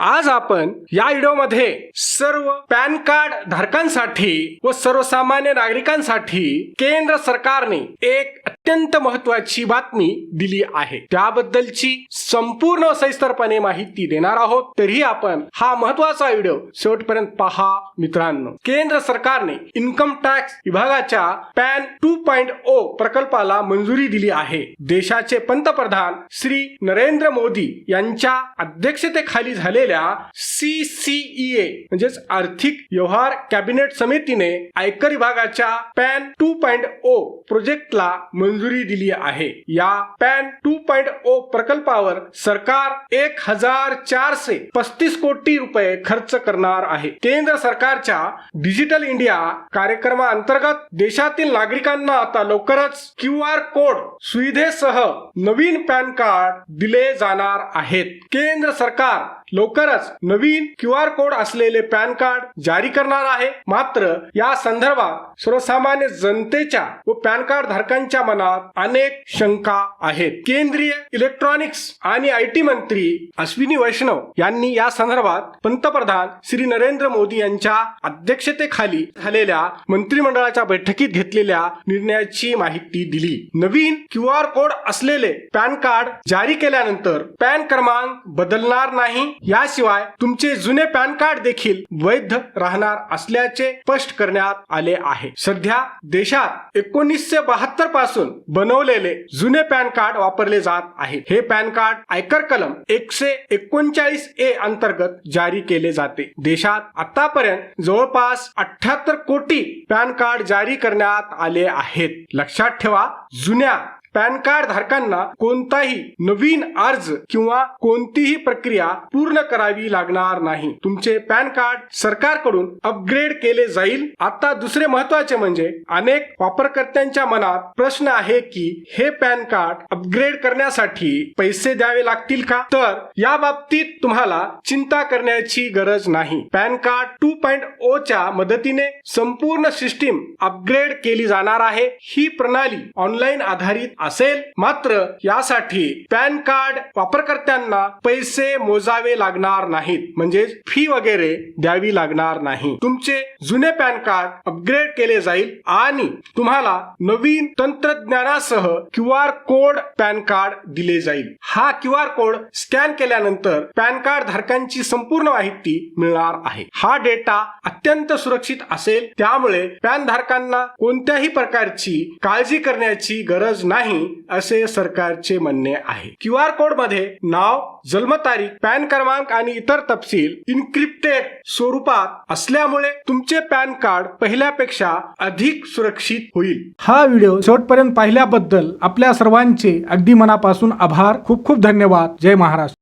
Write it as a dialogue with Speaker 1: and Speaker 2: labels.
Speaker 1: आज आपण या व्हिडिओमध्ये सर्व पॅन कार्ड धारकांसाठी व सर्वसामान्य नागरिकांसाठी केंद्र सरकारने एक अत्यंत महत्वाची बातमी दिली आहे. त्याबद्दलची संपूर्ण सविस्तरपणे माहिती देणार आहोत. तरीही आपण हा महत्त्वाचा व्हिडिओ शेवटपर्यंत पहा मित्रांनो. केंद्र सरकारने इन्कम टॅक्स विभागाच्या पॅन टू पॉइंट ओ प्रकल्पाला मंजुरी दिली आहे. देशाचे पंतप्रधान श्री नरेंद्र मोदी यांच्या अध्यक्षतेखाली झालेल्या सीसीईए म्हणजेच आर्थिक व्यवहार कॅबिनेट समितीने आयकर विभागाच्या पॅन टू पॉइंट ओ प्रोजेक्टला मंजुरी दिली आहे. या पॅन टू पॉइंट ओ प्रकल्पावर सरकार एक हजार चारशे पस्तीस कोटी रुपये खर्च करणार आहे. केंद्र सरकारच्या डिजिटल इंडिया कार्यक्रमाअंतर्गत देशातील नागरिकांना आता लवकरच क्यू आर कोड सुविधेसह नवीन पॅन कार्ड दिले जाणार आहेत. केंद्र सरकार लवकरच नवीन क्यू आर कोड असलेले पॅन कार्ड जारी करणार आहे. मात्र या संदर्भात सर्वसामान्य जनतेच्या व पॅन कार्ड धारकांच्या मनात अनेक शंका आहेत. केंद्रीय इलेक्ट्रॉनिक्स आणि आय टी मंत्री अश्विनी वैष्णव यांनी या संदर्भात पंतप्रधान श्री नरेंद्र मोदी यांच्या अध्यक्षतेखाली झालेल्या मंत्रिमंडळाच्या बैठकीत घेतलेल्या निर्णयाची माहिती दिली. नवीन क्यू आर कोड असलेले पॅन कार्ड जारी केल्यानंतर पॅन क्रमांक बदलणार नाही. याशिवाय तुमचे जुने पॅन कार्ड देखील वैध राहणार असल्याचे स्पष्ट करण्यात आले आहे. सध्या देशात एकोणीसशे बहात्तरपासून बनवलेले जुने पॅन कार्ड वापरले जात आहे. हे पॅन कार्ड आयकर कलम एकशे एकोणचाळीस ए अंतर्गत जारी केले जाते. देशात आतापर्यंत जवळपास अठ्याहत्तर कोटी पॅन कार्ड जारी करण्यात आले आहेत. लक्षात ठेवा जुन्या पॅन कार्ड धारकांना कोणताही नवीन अर्ज किंवा कोणतीही प्रक्रिया पूर्ण करावी लागणार नाही. तुमचे पॅन कार्ड सरकारकडून अपग्रेड केले जाईल. आता दुसरे महत्त्वाचे म्हणजे अनेक वापरकर्त्यांच्या मनात प्रश्न आहे की हे पॅन कार्ड अपग्रेड करण्यासाठी पैसे द्यावे लागतील का? तर या बाबतीत तुम्हाला चिंता करण्याची गरज नाही. PAN card two point O च्या मदतीने संपूर्ण सिस्टीम अपग्रेड केली जाणार आहे. ही प्रणाली ऑनलाईन आधारित असेल. मात्र यासाठी पॅन कार्ड वापरकर्त्यांना पैसे मोजावे लागणार नाहीत. म्हणजे फी वगैरे द्यावी लागणार नाही. तुमचे जुने पॅन कार्ड अपग्रेड केले जाईल आणि तुम्हाला नवीन तंत्रज्ञानासह Q R code PAN card दिले जाईल. हा क्यू आर कोड स्कॅन केल्यानंतर पॅन कार्ड धारकांची संपूर्ण माहिती मिळणार आहे. हा डेटा अत्यंत सुरक्षित असेल. त्यामुळे पॅन धारकांना कोणत्याही प्रकारची काळजी करण्याची गरज नाही. नाही असे सरकारचे म्हणणे आहे. क्यू आर कोडमध्ये नाव जन्मतारीख पॅन क्रमांक आणि इतर तपशील इन्क्रिप्टेड स्वरूपात असल्यामुळे तुमचे पॅन कार्ड पहिल्यापेक्षा अधिक सुरक्षित होईल. हा व्हिडिओ शेवटपर्यंत पाहिल्याबद्दल आपल्या सर्वांचे अगदी मनापासून आभार. खूप खूप धन्यवाद. जय महाराष्ट्र.